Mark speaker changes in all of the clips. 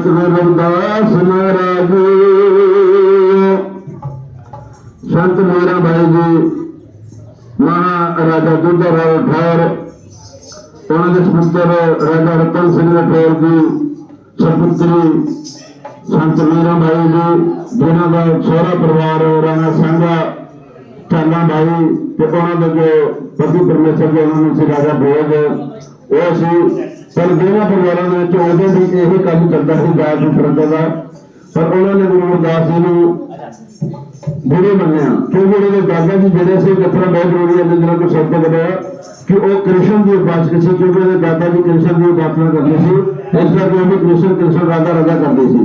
Speaker 1: ਸਤਿਗੁਰ ਰਵਿਦਾਸ ਮਹਾਰਾਜ। ਸੰਤ ਮੇਰਾ ਭਾਈ ਜੀ ਮਹਾਰਾਜਾ ਦੁੱਧਾ ਠਹਿਰ, ਉਹਨਾਂ ਦੇ ਸੁਪੁੱਤਰ ਰਾਜਾ ਰਤਨ ਸਿੰਘ ਠਹਿਰ ਜੀ ਸੁਪੁੱਤਰੀ ਸੰਤ ਮੇਰਾ ਭਾਈ ਜੀ, ਜਿਨ੍ਹਾਂ ਦਾ ਸਹੁਰਾ ਪਰਿਵਾਰ ਰਾਣਾ ਸਿੰਘਾ ਚਾਲਾ ਭਾਈ ਤੇ ਉਹਨਾਂ ਦੇ ਜੋ ਪਤੀ ਪਰਮੇਸ਼ਰ ਦੇ ਉਹਨਾਂ ਨੂੰ ਸੀ ਰਾਜਾ ਭੋਗ ਉਹ ਸੀ ਪਰ ਦੋਵਾਂ ਪਰਿਵਾਰਾਂ ਦੇ ਵਿੱਚ ਉਦੋਂ ਵੀ ਇਹੀ ਕੰਮ ਚੱਲਦਾ ਸੀ, ਦਾਸ ਨੂੰ ਪ੍ਰਦਾ ਦਾ ਪਰ ਉਹਨਾਂ ਨੇ ਗੁਰੂ ਅਰਦਾਸ ਜੀ ਨੂੰ ਬੁਰੇ ਮੰਨਿਆ। ਕਿਉਂਕਿ ਉਹਦੇ ਦਾਦਾ ਜੀ ਜਿਹੜੇ ਸੀ ਦੱਸਣਾ ਬਹੁਤ ਜ਼ਰੂਰੀ ਹੈ ਜਿਹਨਾਂ ਨੂੰ ਸ਼ਬਦ ਕਰਿਆ ਕਿ ਉਹ ਕ੍ਰਿਸ਼ਨ ਦੀ ਉਪਾਸਕ ਸੀ, ਕਿਉਂਕਿ ਉਹਦੇ ਦਾਦਾ ਜੀ ਕ੍ਰਿਸ਼ਨ ਦੀ ਉਪਾਸਨਾ ਕਰਦੇ ਸੀ। ਇਸ ਕਰਕੇ ਉਹ ਕ੍ਰਿਸ਼ਨ ਕ੍ਰਿਸ਼ਨ ਰਾਧਾ ਰਾਧਾ ਕਰਦੇ ਸੀ।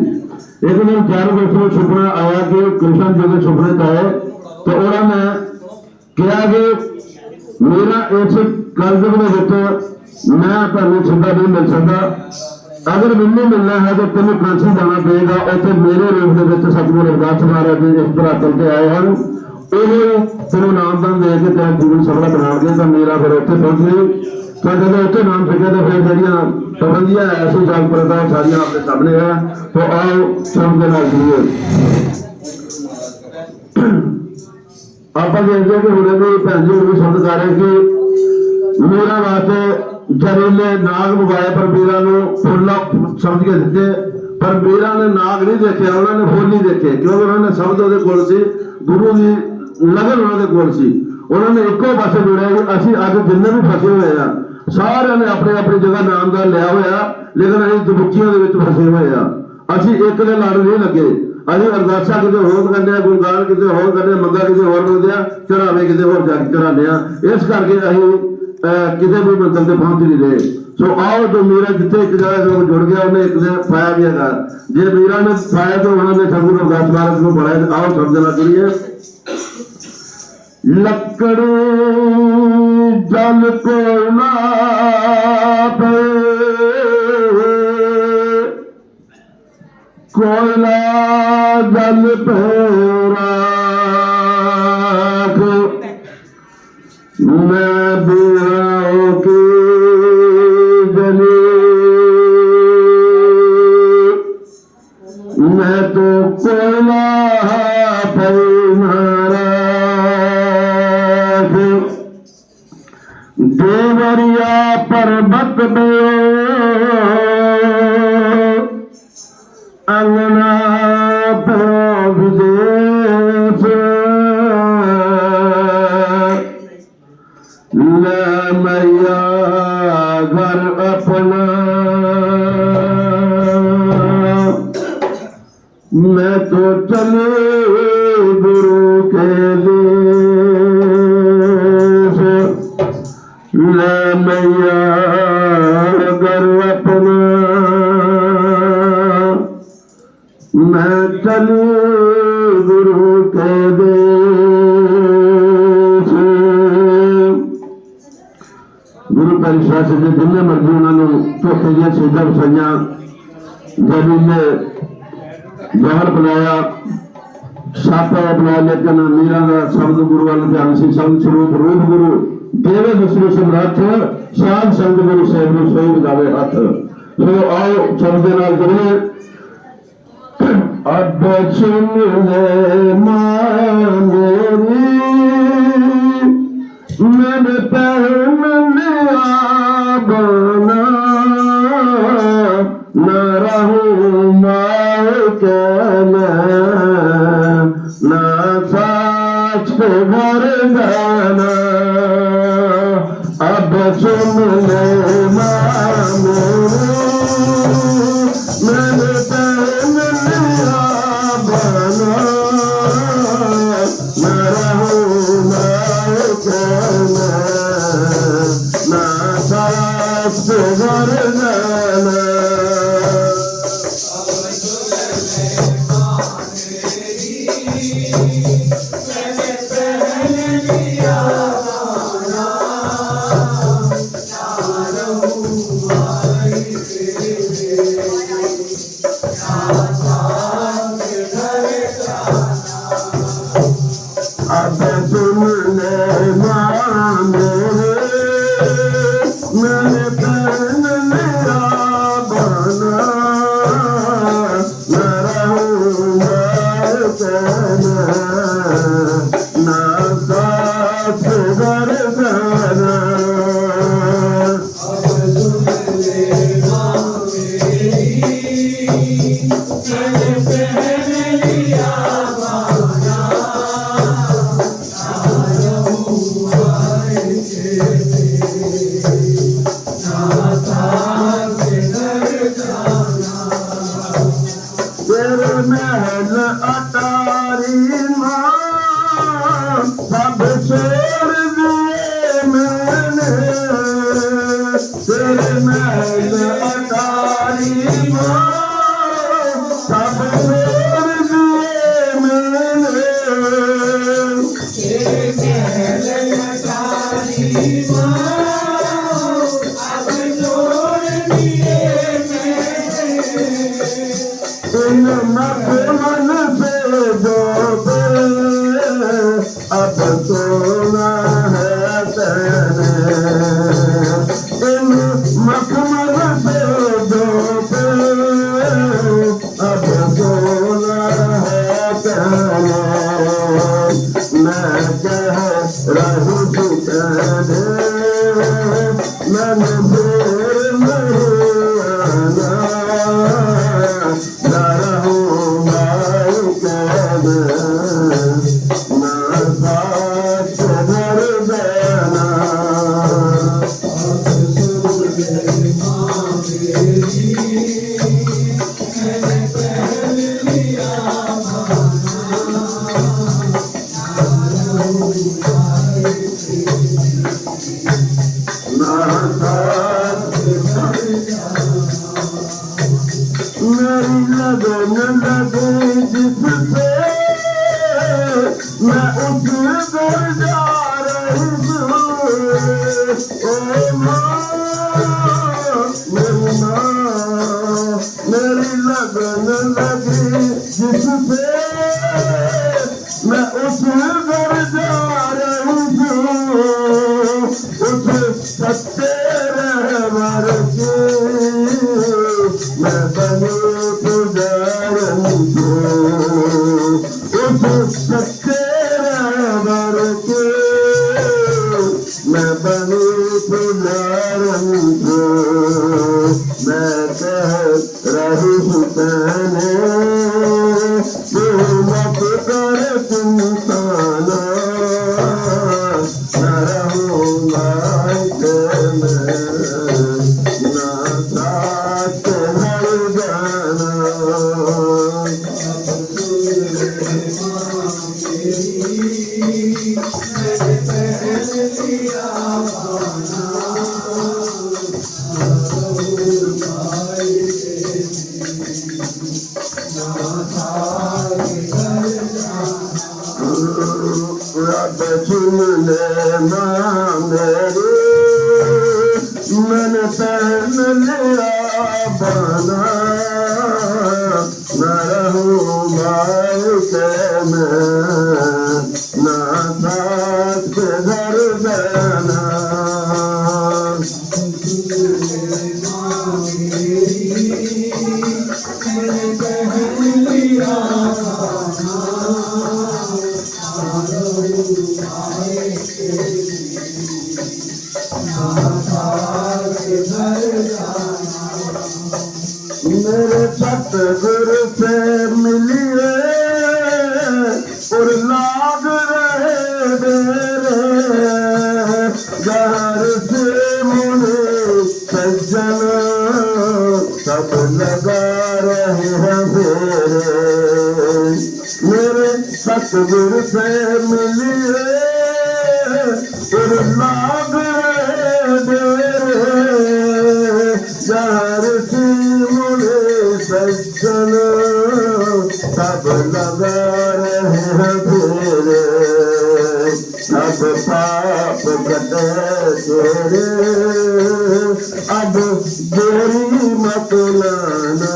Speaker 1: ਇੱਕ ਦਿਨ ਚਾਰ ਵਜੇ ਨੂੰ ਸੁਪਨਾ ਆਇਆ ਕਿ ਕ੍ਰਿਸ਼ਨ ਜਦੋਂ ਸੁਪਨੇ 'ਚ ਆਏ, ਤਾਂ ਉਹਨਾਂ ਨੇ ਕਿਹਾ ਕਿ ਮੇਰਾ ਇਸ ਕਲਯੁਗ ਦੇ ਵਿੱਚ ਮੈਂ ਤੁਹਾਨੂੰ ਸਿੱਧਾ ਨਹੀਂ ਮਿਲ ਸਕਦਾ। ਅਗਰ ਮੈਨੂੰ ਮਿਲਣਾ ਹੈ ਤਾਂ ਤੈਨੂੰ ਕਾਂਸੀ ਜਾਣਾ ਪਏਗਾ। ਉੱਥੇ ਮੇਰੇ ਰੂਪ ਦੇ ਵਿੱਚ ਸਤਿਗੁਰੂ ਅਰਦਾਸ ਮਹਾਰਾਜ ਜੀ ਇਸ ਧਰਾਤਲ ਤੇ ਆਏ ਹਨ। ਉਹ ਤੈਨੂੰ ਨਾਮਦਾਨ ਦੇ ਕੇ ਤੇਰਾ ਜੀਵਨ ਸਫਲਾ ਬਣਾਉਣਗੇ ਤਾਂ ਮੇਰਾ ਫਿਰ ਉੱਥੇ ਪਹੁੰਚ ਗਈ ਤਾਂ ਜਦੋਂ ਉੱਥੇ ਨਾਮ ਸਿੱਖਿਆ ਤਾਂ ਫਿਰ ਜਿਹੜੀਆਂ ਪਾਬੰਦੀਆਂ ਐਸੀ ਜਾਗ ਪ੍ਰਦਾ ਸਾਰੀਆਂ ਆਪਣੇ ਸਾਹਮਣੇ ਹੈ ਤਾਂ ਆਓ ਸਭ ਦੇ ਨਾਲ ਜੁੜੀਏ। ਆਪਾਂ ਦੇਖਦੇ ਕਿ ਹੁਣੇ ਵੀ ਭੈਣ ਜੀ ਨੂੰ ਸ਼ਬਦ ਕਰ ਰਹੇ ਕਿ ਮੇਰਾ ਵਾਸਤੇ ਜਰੀਲੇ ਨਾਗ ਮੁਗਾਏ ਪਰ ਵੀਰਾਂ ਨੂੰ ਫੁੱਲਾ ਸਮਝ ਕੇ ਦਿੱਤੇ, ਪਰ ਵੀਰਾਂ ਨੇ ਨਾਗ ਨਹੀਂ ਦੇਖਿਆ, ਉਹਨਾਂ ਨੇ ਫੁੱਲ ਨਹੀਂ ਦੇਖੇ, ਕਿਉਂਕਿ ਉਹਨਾਂ ਨੇ ਸ਼ਬਦ ਉਹਦੇ ਕੋਲ ਸੀ, ਗੁਰੂ ਦੀ ਲਗਨ ਉਹਨਾਂ ਦੇ ਕੋਲ ਸੀ। ਉਹਨਾਂ ਨੇ ਇੱਕੋ ਪਾਸੇ ਜੁੜਿਆ ਕਿ ਅਸੀਂ ਅੱਜ ਜਿੰਨੇ ਵੀ ਫਸੇ ਹੋਏ ਆ, ਸਾਰਿਆਂ ਨੇ ਆਪਣੇ ਆਪਣੀ ਜਗ੍ਹਾ ਨਾਮ ਦਾ ਲਿਆ ਹੋਇਆ, ਲੇਕਿਨ ਅਸੀਂ ਦੁਬਕੀਆਂ ਦੇ ਵਿੱਚ ਫਸੇ ਹੋਏ ਆ। ਅਸੀਂ ਇੱਕ ਦੇ ਲੜ ਨਹੀਂ ਲੱਗੇ। ਅਸੀਂ ਅਰਦਾਸਾਂ ਕਿਤੇ ਹੋਰ ਕਰਨੇ ਆ ਗੁਰਗਾਨ ਕਿਤੇ ਹੋਰ ਕਰਨੇ ਮੰਗਾ ਕਿਤੇ ਹੋਰ ਮੰਗਦੇ ਆ ਚੜਾਵੇ ਕਿਤੇ ਹੋਰ ਜਾ ਕੇ ਚੜਾਉਂਦੇ ਆ। ਇਸ ਕਰਕੇ ਅਸੀਂ ਅਹ, ਵੀ ਮੰਜ਼ਿਲ ਤੇ ਪਹੁੰਚ ਨਹੀਂ ਰਹੇ। ਸੋ ਆਓ ਜੋ ਮੇਰਾ ਜਿੱਥੇ ਇੱਕ ਜਗ੍ਹਾ ਤੋਂ ਜੁੜ ਗਿਆ ਉਹਨੇ ਇੱਕ ਜਗ੍ਹਾ ਪਾਇਆ ਵੀ ਹੈਗਾ। ਜੇ ਵੀਰਾਂ ਨੇ ਪਾਇਆ ਤਾਂ ਉਹਨਾਂ ਨੇ ਸਤਿਗੁਰੂ ਅਰਦਾਸ ਮਹਾਰਾਜ ਨੂੰ ਬਣਾਇਆ ਆਓ ਸਭ ਜਣਾ ਜੁੜੀਏ ਲੱਕੜੀ ਜਲ ਕੋ ਨਾ ਪਏ। कोयला जल पेरा میں تو چلے گرو کے دیس لے میاں ਪਰਿਸ਼ਦ ਜਿੰਨੇ ਮਰਜ਼ੀ ਉਹਨਾਂ ਨੂੰ ਧੋਖੇ ਦੀਆਂ ਸਿੱਧਾ ਵਸਾਈਆਂ ਜਲੀਲੇ ਜਹਰ ਬਣਾਇਆ ਸਾਪਾ ਬਣਾ ਲੇਕਿਨ ਮੀਰਾ ਦਾ ਸ਼ਬਦ ਗੁਰੂ ਵੱਲ ਧਿਆਨ ਸੀ, ਸ਼ਬਦ ਸਰੂਪ, ਰੂਪ ਗੁਰੂ, ਦੇਵੇ ਦਸਰੂ ਸਮਰੱਥ, ਸਾਧ ਸੰਗ ਗੁਰੂ ਸਾਹਿਬ ਨੂੰ ਸੋਈ ਬਜਾਵੇ ਹੱਥ। ਸੋ ਆਓ ਸ਼ਬਦ ਦੇ ਨਾਲ ਜੁੜੀਏ ਅੱਬ ਸੁਣ ਲੈ ਮਾਂ ਮੇਰੀ বানা না রাহু মায়কানা না সাজ পে ঘর Where man a rahmete rahim kitede Menbir merhuna Darahu maikede Nazat sever bana Artık bir Oh, Rabbetümün emaneri ملي لاڀ دير چاري سچڻ سڀ لڳائي ويري سڀ پاپ ڪٽي تري. اب گوري لانا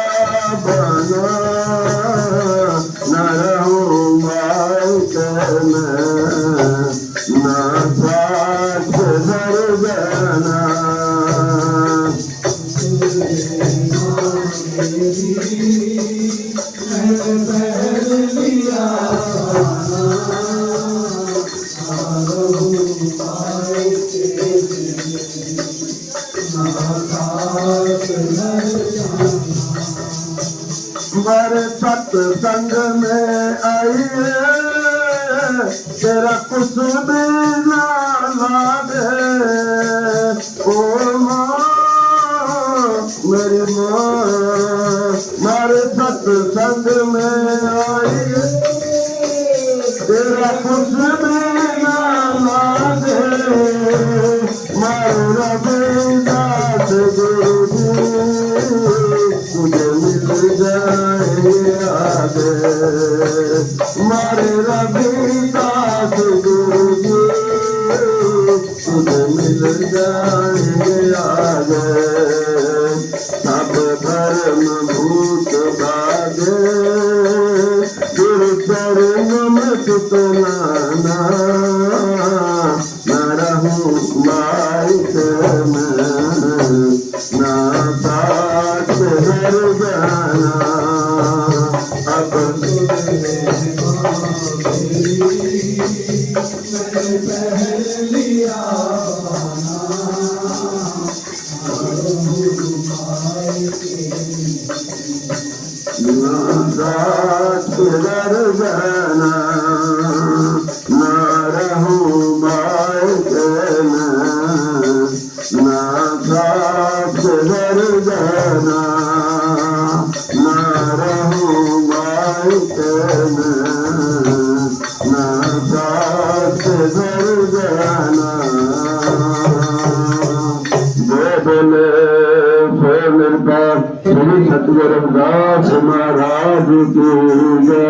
Speaker 1: bana na ramai kana. संग में आई तेरा कुछ भी ना दे ओ माँ मेरी माँ मारे सत्संग में